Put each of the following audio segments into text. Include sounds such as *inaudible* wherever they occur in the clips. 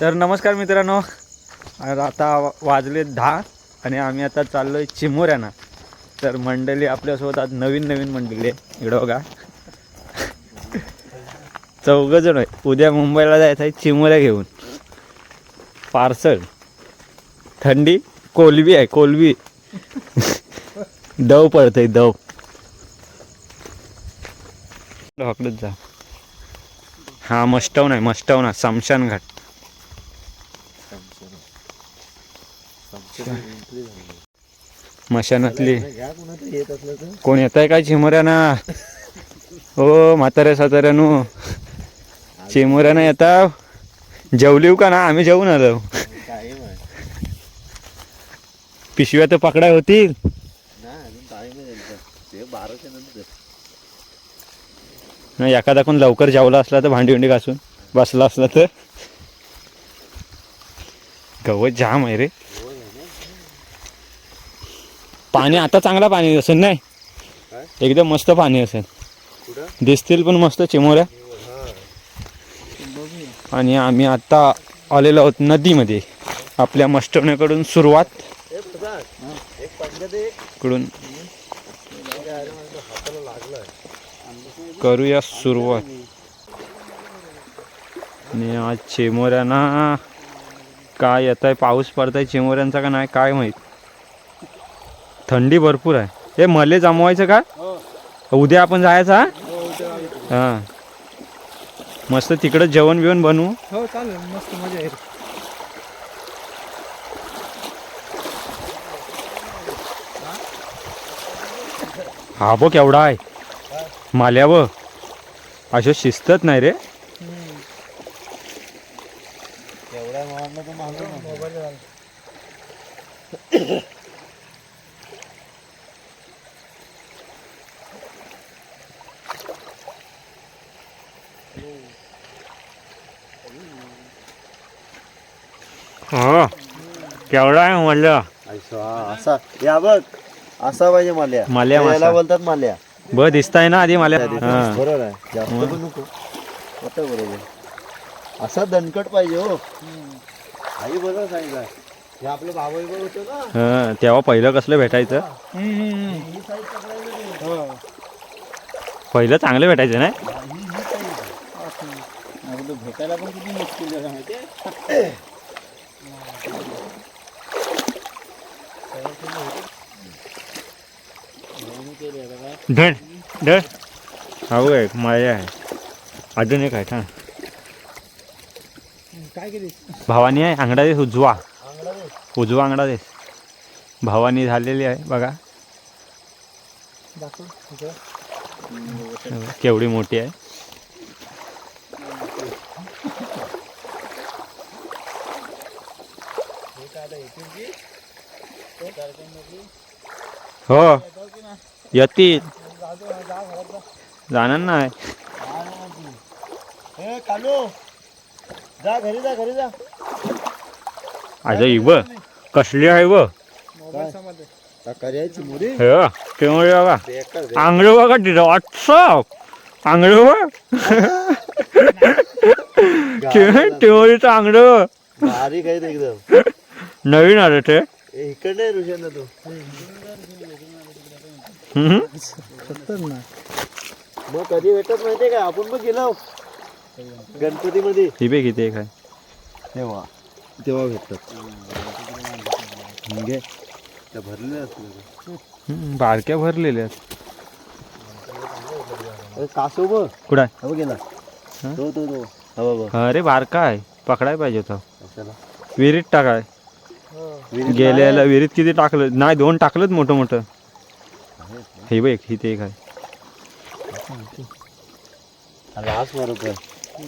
तर नमस्कार मित्रांनो. आता वाजले दहा आणि आम्ही आता चाललो आहे चिमोऱ्याना. तर मंडळी आपल्यासोबत आज नवीन नवीन मंडळी आहे. इकडं बघा. चौघं जण आहे. उद्या मुंबईला जायचं आहे चिमोऱ्या घेऊन. पार्सल. थंडी कोलबी आहे कोलबी दव पडतंय दव. हकडत जा. हा मस्टवून आहे मस्टवून आहे समशान घाट. मशानातली. कोण येत आहे काय चिमोऱ्याना हो म्हाताऱ्या साताऱ्यानो. चिमोऱ्यानं येता. जेवलीव का ना? आम्ही जेवून आलो. पिशव्या तर पकडाय होतील. नाही एखादा कोण लवकर जेवला असला तर भांडी भांडी घासून बसला असला तर. गवत जाम आहे रे. पाणी आता चांगला पाणी असेल नाही? एकदम मस्त पाणी असेल. दिसतील पण मस्त चिमोऱ्या. आणि आम्ही आता आलेलो आहोत नदीमध्ये. आपल्या मस्टवण्याकडून सुरुवात. कडून करूया सुरुवात. आणि आज चिमोऱ्यांना काय येत आहे पाऊस पडताय चिमोऱ्यांचा का नाही? काय माहीत. थंडी भरपूर आहे. हे मले जमवायचं का? उद्या आपण जायचं हा? हां मस्त तिकडं जेवण बिवण बनवू. हो चालेल. मस्त मजा येईल. हा बघ केवढा आहे. माल्या व अशा शिस्तच नाही रे. हा केवढा आहे म्हणलं असा या बघ असा पाहिजे माल्या माल्या याला मासा. बोलतात माल्या ब दिसताय ना आधी मला हा. बरोबर आहे. जास्त पण नको. आता बरोबर. असा दणकट पाहिजे हो. आई बरोबर सांगितलं. हे आपलं बाबा होतं ना. हा, तेव्हा पहिलं कसलं भेटायचं? हो पहिलं चांगलं भेटायचं नाही? आपलं भेटायला पण किती मुश्किल झालं माहिती *laughs* धड धड हा एक माया आहे. अजून एक आहे काय केली भावानी आहे अंगडा देस उजवा. उजवा अंगडा देस. भावानी झालेली आहे बघा. केवढी मोठी आहे. हो. येतील जाणार नाही हे कालू. जा घरी जा घरी जा. आता इव. कसली आहे व करायची हे. बघ, आंगळ बघा तिथं व्हॉट्सअप आंगळ बघ. तेवढीचं आंगळ बारीक आहेत एकदम. नवीन आलं ते. इकडे रुशन ना तू. हम्म. ना मग कधी भेटत माहितीये का? आपण मग गेलो. गणपतीमध्ये. ही बे किती आहे काय? तेव्हा. तेव्हा भेटतात. घे त्या भरलेल्या हम्म, बारक्या भरलेल्या कासव बघ. कुठं गेला हा? तो तो तो. अरे बारका आहे. पकडाय पाहिजे होता. विहिरीत टाकाय. गेल्याला विहिरीत किती टाकलं? नाही दोन टाकलंच मोठं मोठं. हे बघ इथे एक आहे.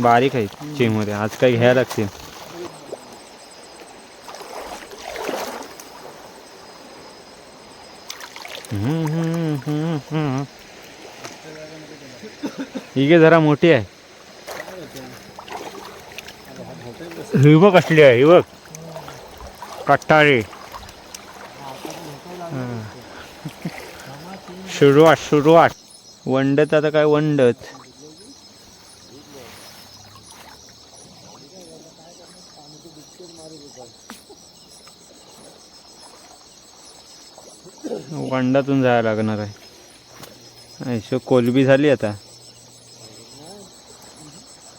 बारीक आहे चिमोरे आज काही घ्यायला हम्म. ही गे जरा मोठी आहे. ही बघ कसली आहे ही बघ. कट्टाळी सुरुवात सुरुवात. वंडत आता काय वंडत? वंडातून जायला लागणार आहे. ऐशो कोलबी झाली आता.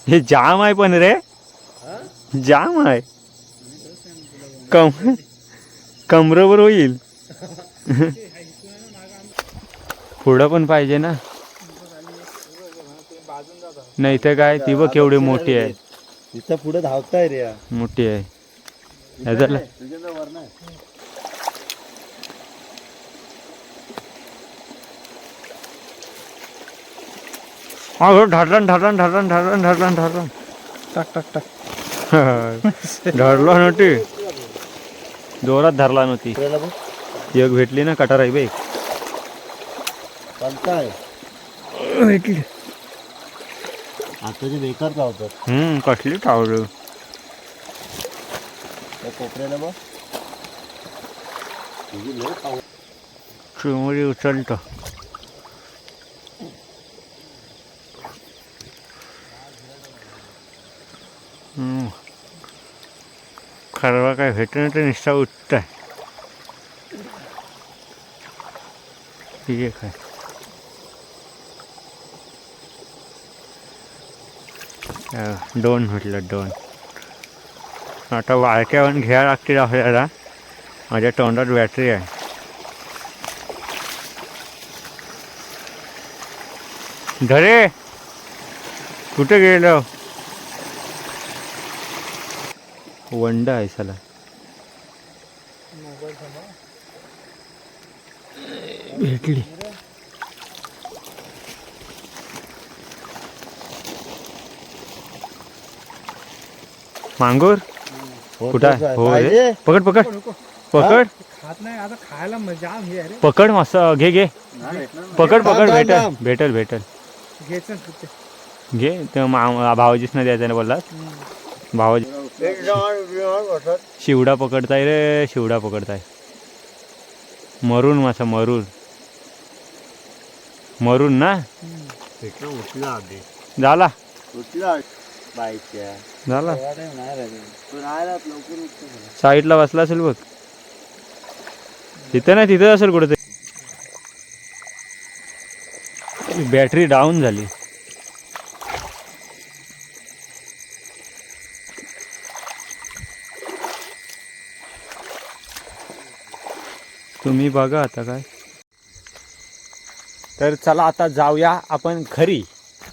हे जाम आहे पण रे. जाम आहे. कम कमरवर होईल. पुढं पण पाहिजे ना. नाही तर काय ती बघ केवढी मोठी आहे. तिथं पुढे धावताय रे या. मोठी आहे. ढारलन ढारलन ढारलन टाक टाक टाक. *laughs* जोरात धरला नव्हती. एक भेटली ना कटार आहे. बाई भेटली. आताचे बेकार धावतात हम्म कसली त्या कोपऱ्याला बघ. चिमुरी उचलतो. हम्म. खरवा काय भेटणं तर निस्ता उठत आहे. ठीक आहे काय? दोन म्हटलं दोन. आता वाळक्यावर घ्यायला लागतील आपल्याला. माझ्या तोंडात बॅटरी आहे. धरे! कुठे गेलो? वंडा आहे साला. भेटली. मांगूर? कुठं होतच आहे. हो रे? पकड पकड. पकड. खात नाही. आता खायला म- जाम हे आहे रे. पकड मस्त घे घे. पकड पकड भेटल. भेटल भेटल. घे ते मा भावाजीच नाही द्यायचं ना बोलला भावाजी एक बसत. शिवडा पकडताय रे शिवडा पकडताय. मरून मासा मरून. मरून ना? भेटलं उठला आधी. झाला. उठला. बाईकच्या झाला. लवकर उठतो. साईडला बसला असेल बघ. तिथं नाही तिथं असेल कुठे बॅटरी डाऊन झाली. तुम्ही बघा आता काय. तर चला आता जाऊया आपण घरी.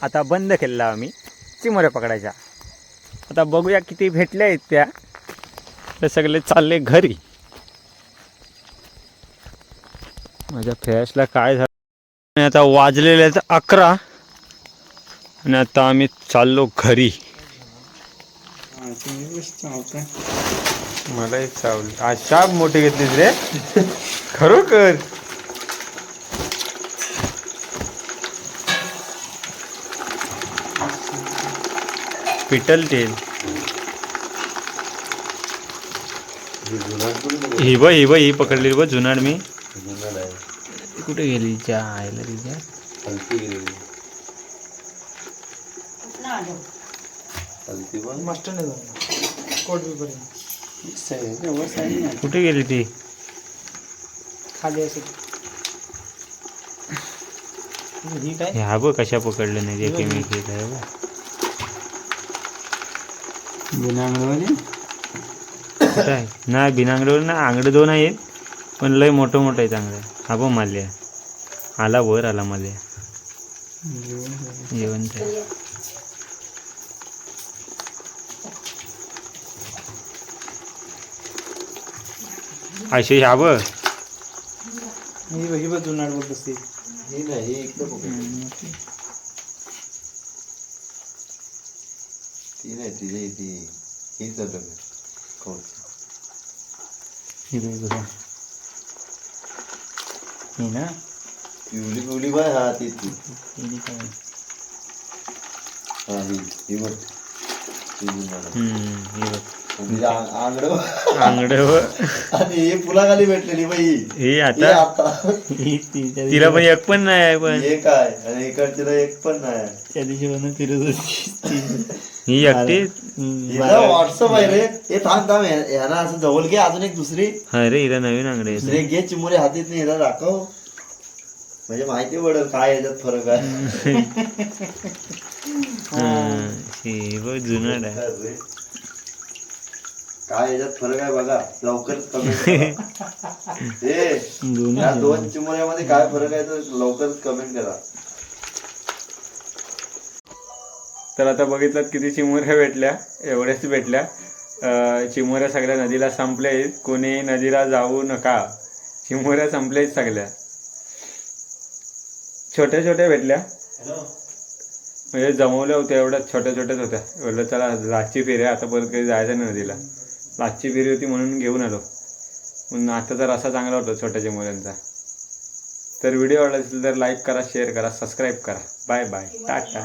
आता बंद केलेला आम्ही. चिमोऱ्या पकडायच्या. आता बघूया किती भेटल्या आहेत त्या. ते सगळे चालले घरी. माझ्या फ्लॅशला काय झालं? आता वाजलेले आहेत अकरा. आणि आता आम्ही चाललो घरी. मला एक चावली. आज शाप मोठी घेतलीस रे. खरोखर. पिटल टेल हे बघ. ही बघ ही पकडली बघ जुनाड मी. कुठे गेली? ज्या आयला तिच्या. मास्टर नाही कोट बी कुठे गेली ती? खाली असेल. ही काय? ह्या बघ कशा पकडलं नाही एके मी केलं बघ. कुठं आहे? नाही बिनांगडवर ना आंगडं दोन आहेत पण लय मोठं मोठं आहे चांगलं हा बघ माल्या आला वर आला माल्या जेवण असे ह्या बघ ही बघ ही बघ जुनाट बोलत असते. ही नाही ही इकडं. ती नाही तिथे ती ही चालू कौच ही बघ बघा. ही ना? पिवली पिवली बाय हा ती ती. ही काय? हा ही ही बघ. ही बघ. म्हणजे आंग- आंगडं. आंगडं. बघ. आणि ही पुलाखाली भेटलेली बाई. ही आता? तिला पण एक पण नाही आहे पण. एक आहे आणि इकडच्याला एक पण नाही त्या दिवशी म्हणून फिरत होती. ही एकटी? व्हॉट्सअप आहे रे. हे थांब थांब. ह्या- ह्याला असं जवळ घे अजून एक दुसरी. अरे हिला नवीन अंगडी आहे. दुसरे घे चिमुरे हातीत नाही हिला दाखव. म्हणजे माहिती पडेल काय याच्यात फरक आहे. *laughs* हा, ही बघ जुनाट आहे. काय याच्यात फरक आहे बघा? लवकरच कमेंट *laughs* ए या दोन चिमुऱ्यामध्ये काय फरक आहे तर लवकरच कमेंट करा. तर आता बघितलं किती चिमुऱ्या भेटल्या एवढ्याच भेटल्या. चिमुऱ्या सगळ्या नदीला संपल्या आहेत. कोणी नदीला जाऊ नका. चिमुऱ्या संपल्या आहेत सगळ्या. छोट्या छोट्या भेटल्या. म्हणजे जमवल्या होत्या एवढ्या छोट्या छोट्याच होत्या. एवढं चला फेरी आहे, आता परत काही जायचं नाही नदीला. लाचची बिरी होती म्हणून घेऊन आलो. पण आता तर असा चांगला होता छोट्याच्या मुलांचा. तर व्हिडिओ आवडला असेल तर लाईक करा शेअर करा सबस्क्राईब करा. Bye bye Tata